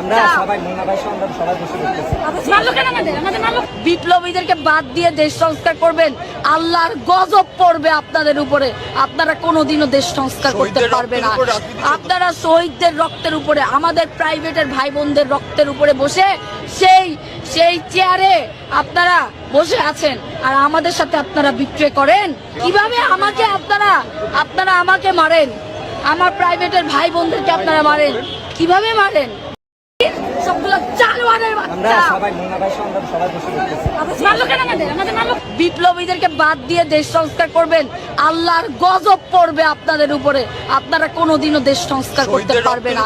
আমরা সবাই ভাই সহ আমরা সবাই বসে দেখতেছি মারলো কেন আমাদের? আমাদের মারলো। বিপ্লবীদেরকে বাদ দিয়ে দেশ সংস্কার করবেন আল্লাহর গজব পড়বে আপনাদের উপরে। আপনারা কোনোদিনও দেশ সংস্কার করতে পারবে না। আপনারা শহীদদের রক্তের উপরে আমাদের প্রাইভেটের ভাই বোনদের রক্তের উপরে বসে সেই সেই চেয়ারে আপনারা বসে আছেন। আর আমাদের সাথে আপনারা বিক্রয় করেন। কীভাবে আমাকে আপনারা আপনারা আমাকে মারেন? আমার প্রাইভেটের ভাই বোনদেরকে আপনারা মারেন? কীভাবে মারেন? বিপ্লবীদেরকে বাদ দিয়ে দেশ সংস্কার করবেন আল্লাহর গজব পড়বে আপনাদের উপরে। আপনারা কোনোদিনও দেশ সংস্কার করতে শহীদদের পারবে না।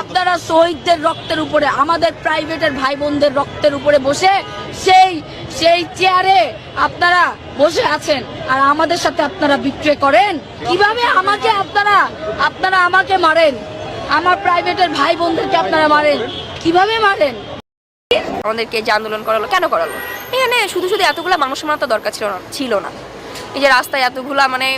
আপনারা শহীদদের রক্তের উপরে আমাদের প্রাইভেটের ভাই বোনদের রক্তের উপরে বসে সেই সেই চেয়ারে আপনারা বসে আছেন। আর আমাদের সাথে আপনারা বিক্রয় করেন। কীভাবে আমাকে আপনারা আপনারা আমাকে মারেন? আমার প্রাইভেটের ভাই বোনদেরকে আপনারা মারেন। কীভাবে মারেন? আমাদেরকে যে আন্দোলন করালো, কেন করালো? এখানে শুধু শুধু এতগুলা মানুষ মারা তো দরকার ছিল না ছিল না। এই যে রাস্তায় এতগুলা মানে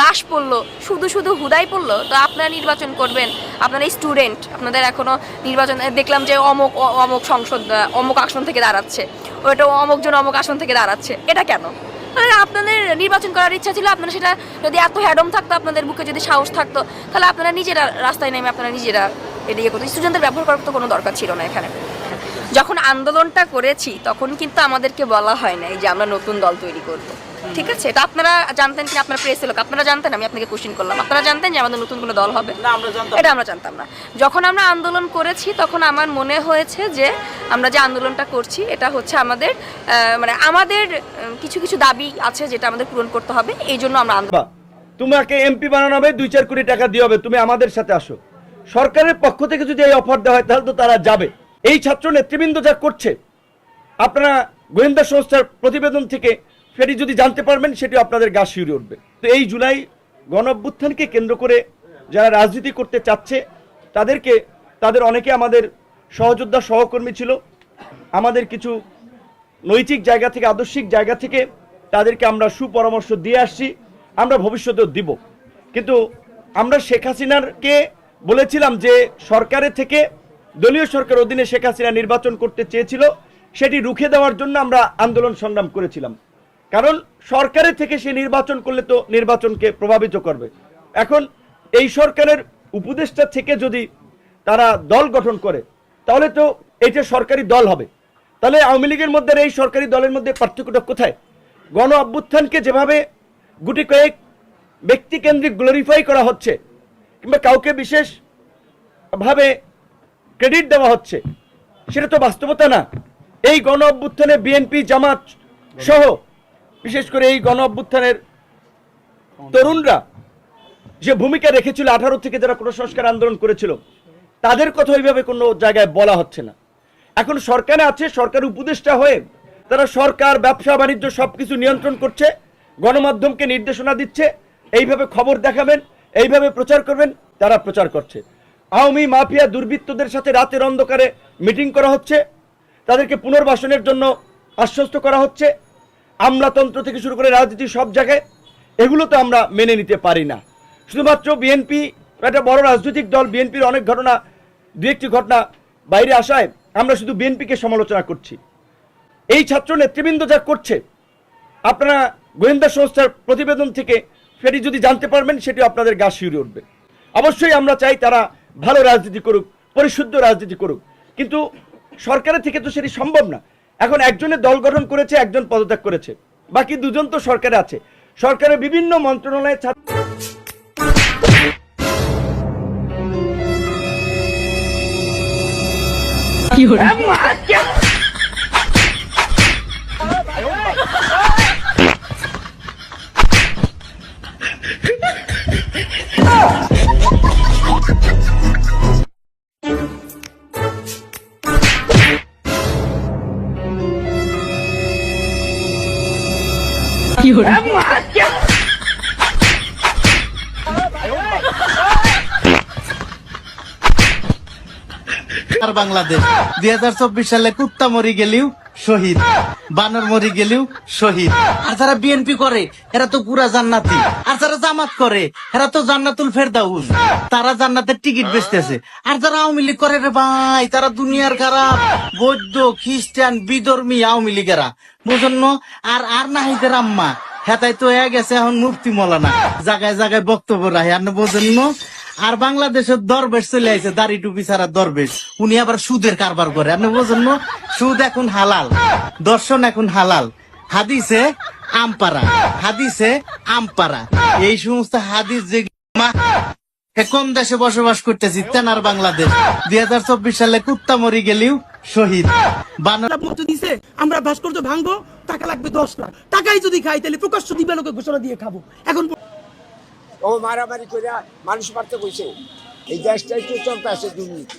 লাশ পড়ল, শুধু শুধু হুদাই পড়ল, তো আপনারা নির্বাচন করবেন। আপনারা স্টুডেন্ট আপনাদের এখনও নির্বাচন, দেখলাম যে অমুক অমুক সংসদ, অমুক আসন থেকে দাঁড়াচ্ছে। ওটা অমুক জন অমুক আসন থেকে দাঁড়াচ্ছে। এটা কেন? আপনাদের নির্বাচন করার ইচ্ছা ছিল, আপনারা সেটা যদি এত হ্যাডম থাকতো, আপনাদের বুকে যদি সাহস থাকতো, তাহলে আপনারা নিজেরা রাস্তায় নেমে আপনারা নিজেরা এটা ইয়ে করতো। স্টুডেন্টদের ব্যবহার করার তো কোনো দরকার ছিল না এখানে। যখন আন্দোলনটা করেছি তখন কিন্তু আমাদেরকে বলা হয় নাই যে আমরা নতুন দল তৈরি করব। ঠিক আছে? এটা আপনারা জানতেন কি আপনারা প্রেসের লোক আপনারা জানতেন? আমি আপনাকে কোশ্চিন করলাম। আপনারা জানতেন যে আমাদের নতুন কোনো দল হবে? এটা আমরা জানতাম না। যখন আমরা আন্দোলন করেছি তখন আমার মনে হয়েছে যে আমরা যে আন্দোলনটা করছি এটা হচ্ছে আমাদের মানে আমাদের কিছু কিছু দাবি আছে যেটা আমাদের পূরণ করতে হবে। এই জন্য আমরা আন্দোলন তোমাকে এমপি বানানো হবে দুই চার কোটি টাকা দিয়ে হবে। তুমি আমাদের সাথে আসো। সরকারের পক্ষ থেকে যদি এই অফার দেওয়া হয় তাহলে তো তারা যাবে। এই ছাত্র নেতৃবৃন্দ যা করছে, আপনারা গোয়েন্দা সংস্থার প্রতিবেদন থেকে সেটি যদি জানতে পারবেন সেটি আপনাদের গা শিউরে উঠবে। তো এই জুলাই গণ অভ্যুত্থানকে কেন্দ্র করে যারা রাজনীতি করতে চাচ্ছে, তাদেরকে, তাদের অনেকে আমাদের সহযোদ্ধা সহকর্মী ছিল, আমাদের কিছু নৈতিক জায়গা থেকে, আদর্শিক জায়গা থেকে তাদেরকে আমরা সুপরামর্শ দিয়ে আসছি, আমরা ভবিষ্যতেও দিব। কিন্তু আমরা শেখ হাসিনারকে বলেছিলাম যে সরকারের থেকে দলীয় সরকার অধীনে শেখ হাসিনা নির্বাচন করতে চেয়েছিল, সেটি রুখে দেওয়ার জন্য আমরা আন্দোলন সংগ্রাম করেছিলাম। কারণ সরকারের থেকে সে নির্বাচন করলে তো নির্বাচনকে প্রভাবিত করবে। এখন এই সরকারের উপদেষ্টা থেকে যদি তারা দল গঠন করে, তাহলে তো এটা সরকারি দল হবে। তাহলে আওয়ামী লীগের মধ্যে এই সরকারি দলের মধ্যে পার্থক্যটা কোথায়? গণ অভ্যুত্থানকে যেভাবে গুটি কয়েক ব্যক্তিকেন্দ্রিক গ্লোরিফাই করা হচ্ছে, কিংবা কাউকে বিশেষ ভাবে ক্রেডিট দেওয়া হচ্ছে। সেটা তো বাস্তবতা না। এই গণ অভ্যুত্থানে বিএনপি, জামাত সহ বিশেষ করে এই গণ অভ্যুত্থানের তরুণরা যে ভূমিকা রেখেছিল, আঠারো থেকে যারা কোনো সংস্কার আন্দোলন করেছিল, তাদের কথা ওইভাবে কোনো জায়গায় বলা হচ্ছে না। এখন সরকারে আছে, সরকার উপদেষ্টা হয়ে তারা সরকার, ব্যবসা, বাণিজ্য সবকিছু নিয়ন্ত্রণ করছে, গণমাধ্যমকে নির্দেশনা দিচ্ছে, এইভাবে খবর দেখাবেন, এইভাবে প্রচার করবেন, তারা প্রচার করছে। আওয়ামী মাফিয়া দুর্বৃত্তদের সাথে রাতের অন্ধকারে মিটিং করা হচ্ছে। তাদেরকে পুনর্বাসনের জন্য আশ্বস্ত করা হচ্ছে। আমলাতন্ত্র থেকে শুরু করে রাজনীতি সব জায়গায়। এগুলো তো আমরা মেনে নিতে পারি না। শুধুমাত্র বিএনপি, একটা বড় রাজনৈতিক দল, বিএনপির অনেক ঘটনা, দু একটি ঘটনা বাইরে আসায় আমরা শুধু বিএনপিকে সমালোচনা করছি। এই ছাত্র নেতৃবৃন্দ যা করছে, আপনারা গোয়েন্দা সংস্থার প্রতিবেদন থেকে সেটি যদি জানতে পারবেন সেটি আপনাদের গা শিউরে উঠবে। অবশ্যই আমরা চাই তারা ভালো রাজনীতি করুক পরিশুদ্ধ রাজনীতি করুক। কিন্তু সরকারের থেকে তো সেটি সম্ভব না। এখন একজনের দল গঠন করেছে একজন পদত্যাগ করেছে। বাকি দুজন তো সরকারে আছে। সরকারের বিভিন্ন মন্ত্রণালয়ে ছাত্র আর বাংলাদেশ। দুই হাজার চব্বিশ সালে কুত্তা মরি গেলেও শহীদ। বানর মরি গেলেও শহীদ। আর যারা বিএনপি করে, এরা তো পুরা জান্নাতি। আর যারা জামাত করে, এরা তো জান্নাতুল ফেরদাউস। তারা জান্নাতের টিকিট বেচতেছে। আর যারা আওয়ামী লীগ করে রে ভাই, তারা দুনিয়ার খারাপ। বৌদ্ধ, খ্রিস্টান, বিধর্মী আওয়ামী লীগেরা। বুঝন্ন আর আর নাহিদের আম্মা। হেতাই তো হয়ে গেছে এখন মুফতি মলানা। জায়গায় জায়গায় বক্তব্য রাখে। আর বোঝেন? আর বাংলাদেশের দরবেশ চলে আইছে, দাড়ি টুপি ছাড়া দরবেশ। উনি আবার সুদের কারবার করে। আপনি বোঝেন না? সুদ এখন হালাল, দর্শন এখন হালাল। হাদিসে আমপারা হাদিসে আমপারা এই সমস্ত হাদিস যে কোন দেশে বসবাস করতেছি? তেনার বাংলাদেশ। দুই হাজার চব্বিশ সালে কুত্তা মরি গেলেও শহীদ। দিছে, আমরা ভাস্কর্য ভাঙবো, টাকা লাগবে দশ লাখ। টাকাই যদি খাই, তাহলে প্রকাশ্য দিবালোকে ঘোষণা দিয়ে খাব। এখন ও মারামারি করে মানুষ মারতে কইছে। এই দেশটাই তো চলতে আছে দুর্নীতি।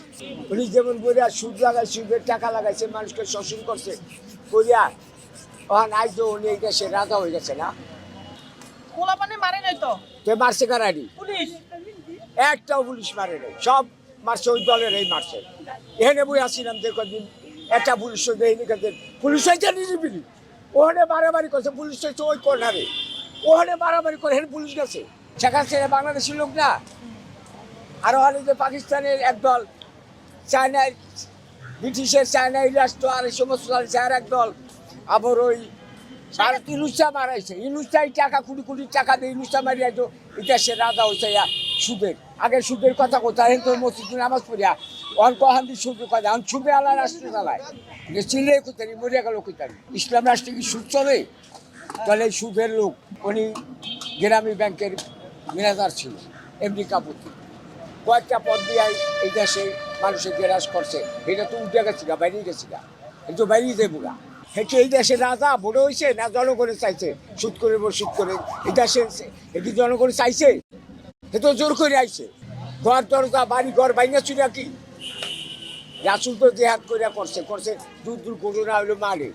উনি যেমন বলিয়া সুদ লাগাই সুদের টাকা লাগাইছে মানুষকে শোষণ করছে করিয়া ওখান আজ তো উনি এই দেশে রাজা হয়ে গেছে না। মারে নাই তো? কে মারছে কারানি পুলিশ। একটাও পুলিশ মারে নাই। সব মারছে ওই দলের এই মারছে। এখানে বই আসছিলাম যে কদিন একটা পুলিশ দেয়নি কাদের পুলিশ হয়েছে নিরিবিলি। ওখানে মারামারি করছে পুলিশ হয়েছে ওই কর্নারে ওখানে মারামারি করে এখানে পুলিশ গেছে। সেখান থেকে বাংলাদেশি লোক না আর ওখানে যে পাকিস্তানের একদল চায়নার ব্রিটিশের চায়না রাষ্ট্র আর এই সমস্ত আর একদল আবার ওই আর ইনুসা মারাইছে। ইনুসাই টাকা, কোটি কোটি টাকা দিয়ে ইনুসা মারিয়া তো এটা সে রাজা হয়েছে সুদের আগে সুদের কথা কোথায় হেন তোর মসজিদে নামাজ পড়িয়া অন কহান দিয়ে সুদের কথা, এখন সুদে আলা রাষ্ট্র চালায় যে চিনলে কোথায় মরিয়া গেল কোথায় ইসলাম রাষ্ট্রে কি সুদ চলে তাহলে সুদের লোক, উনি গ্রামী ব্যাংকের ম্যানেজার ছিল এমনি কাপুতি কয়েকটা পদ দিয়ে এই দেশে মানুষের গেরাস করছে। এটা তো উঠে গেছি গা বাইরে গেছি গা। এটা তো বাইরেই গা। হেঁটে এই দেশে রাজা বড় হয়েছে না জনগণে চাইছে? সুদ করে সুদ করে। এই দেশে এটি জনগণে চাইছে? এ তো জোর করে আইছে। ঘর, দরজা, বাড়ি, ঘর বাইনা চুরা কি? রাসুল তো জেহাদ করে করছে করছে দূর দূর করোনা হইল মারে।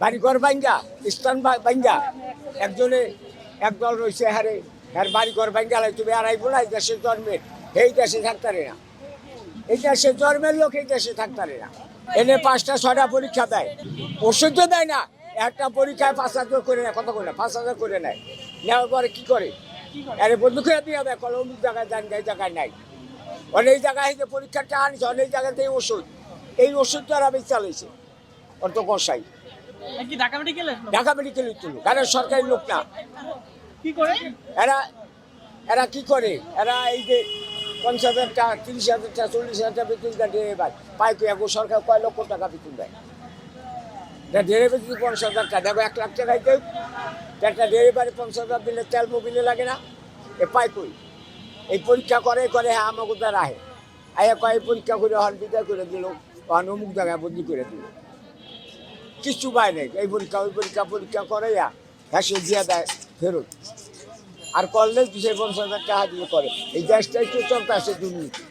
বাড়ি ঘর বাইঙ্গা স্থান বাইঙ্গা একজনে, একদল রয়েছে হারে। আর বাড়ি ঘর বাইঙ্গা লাই তুমি আড়াইবো না এই দেশে জন্মের এই দেশে থাকতারে না। এই দেশে জন্মের লোক এই দেশে থাকতারে না। এনে পাঁচটা ছটা পরীক্ষা দেয়। ওষুধ তো দেয় না একটা পরীক্ষায় পাঁচ হাজার করে নেয়। কত করে নেয়? পাঁচ হাজার করে নেয়। নেওয়ার পরে কি করে? আরে বন্ধু করে দিয়ে দেয় কল অমুক জায়গায় যান এই জায়গায় নাই। অনেক জায়গায় যে পরীক্ষাটা আনছে অনেক জায়গাতে এই ওষুধ। এই ওষুধটা আর আমি চালাইছে। অত কষাই ঢাকা মেডিকেলে ঢাকা মেডিকেল তুলো কারণ সরকারি লোক না। কি করে? এরা এরা কি করে? এরা এই যে পঞ্চাশ হাজার টাকা, তিরিশ হাজার টাকা, চল্লিশ হাজার টাকা বেতন দেয় পাই কই? এখন সরকার কয় লক্ষ টাকা বেতন দেয় ডেলিভারি পঞ্চাশ হাজার টাকা। দেখো, এক লাখ টাকায় কেউ একটা ডেলিভারি পঞ্চাশ হাজার দিলে তেল মোবিলে লাগে না। এ পাই কই? এই পরীক্ষা করে করে হ্যাঁ আমাকে তার আহে। আয়া কয় পরীক্ষা করে হন বিদায় করে দিল। হন অমুক জায়গায় বদলি করে দিল। কিছু পায় নেই। এই পরীক্ষা, ওই পরীক্ষা পরীক্ষা করে হ্যাঁ সে দিয়ে দেয়। ফেরত। আর করলে দুশো পঞ্চাশ হাজার টাকা দিয়ে করে। এই দেশটাই তো চলতে আসে দুর্নীতি।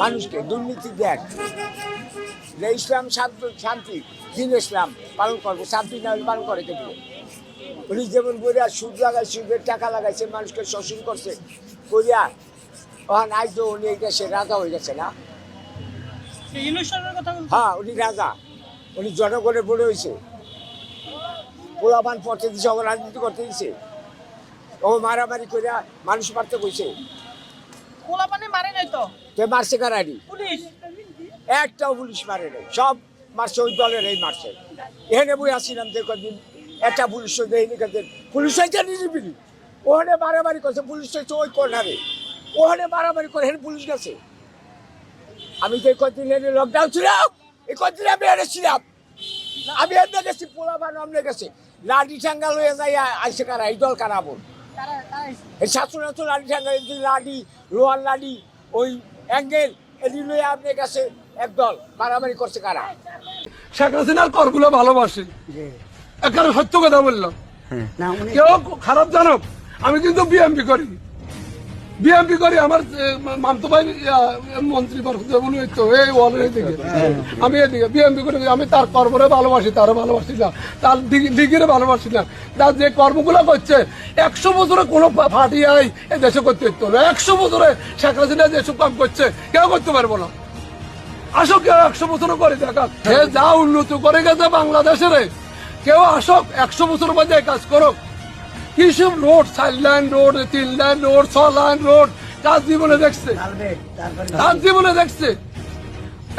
মানুষকে দুর্নীতি দেখ। যে ইসলাম শান্ত শান্তি দিন ইসলাম পালন করব শান্তি না পালন করে দিবে? উনি যেমন বলিয়া সুদ লাগাই সুদের টাকা লাগাইছে মানুষকে শোষণ করছে। করিয়া ওখান আজ তো উনি এই দেশে রাজা হয়ে গেছে না? হ্যাঁ উনি রাজা। উনি জনগণের বলে হয়েছে। পোলাপান পড়তে দিছে ও রাজনীতি করতে দিছে। ও মারামারি করে মানুষ মারতে কইছে। খোলা পানি মারে নাই তো? কে মারছে কারানি পুলিশ। একটাও পুলিশ মারে নাই। সব মারছে ওই দলের এই মারছে। এখানে বই আসছিলাম যে কদিন একটা পুলিশ পুলিশ হয়েছে নিরিবিলি। ওখানে মারামারি করছে পুলিশ হয়েছে ওই কর্নারে। ওখানে মারামারি করে এখানে পুলিশ গেছে। আমি যে কদিন এনে লকডাউন ছিল এই কদিন আমি এনে ছিলাম। আমি এনে গেছি পোলা বানো আমনে গেছে। লাঠি ঠাঙ্গা লয়ে যাই আইসে কারা? এই দল কারা বল? এই শাশুড়ি তো লাঠি ঠাঙ্গা এই লাঠি লোহার লাঠি ওই অ্যাঙ্গেল একদল মারামারি করছে কারা? শেখ হাসিনার করগুলো ভালোবাসি। এখানে সত্য কথা বললাম। কেউ খারাপ জানো আমি কিন্তু বিএমপি করি। বিএমপি করি আমার মামতো ভাই মন্ত্রী পরিষদে এই ওয়ালের এদিকে। আমি এদিকে বিএমপি করি আমি তার কর্মরে ভালোবাসি তার ভালোবাসি না তার দিগিরে ভালোবাসি না তার যে কর্মগুলো করছে একশো বছরে কোনো ফাটি আই এ দেশে করতে হইতো না। একশো বছরে শেখ হাসিনা যেসব কাম করছে কেউ করতে পারব না। আসো কেউ একশো বছর করে দেখা সে যা উন্নত করে গেছে বাংলাদেশের। কেউ আসক একশো বছর বাদে কাজ করুক। কিসব রোড চার লাইন রোড তিন লাইন রোড ছ লাইন রোড তার জীবনে দেখছে। তার জীবনে দেখছে।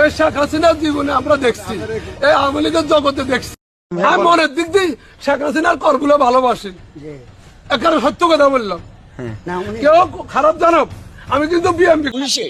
এই শেখ হাসিনার জীবনে আমরা দেখছি। এই আওয়ামী লীগের জগতে দেখছি। আমি মনের দিক দিয়ে শেখ হাসিনার করগুলো ভালোবাসি। এখানে সত্য কথা বললাম। কেউ খারাপ জানো আমি কিন্তু বিএমপি পুলিশে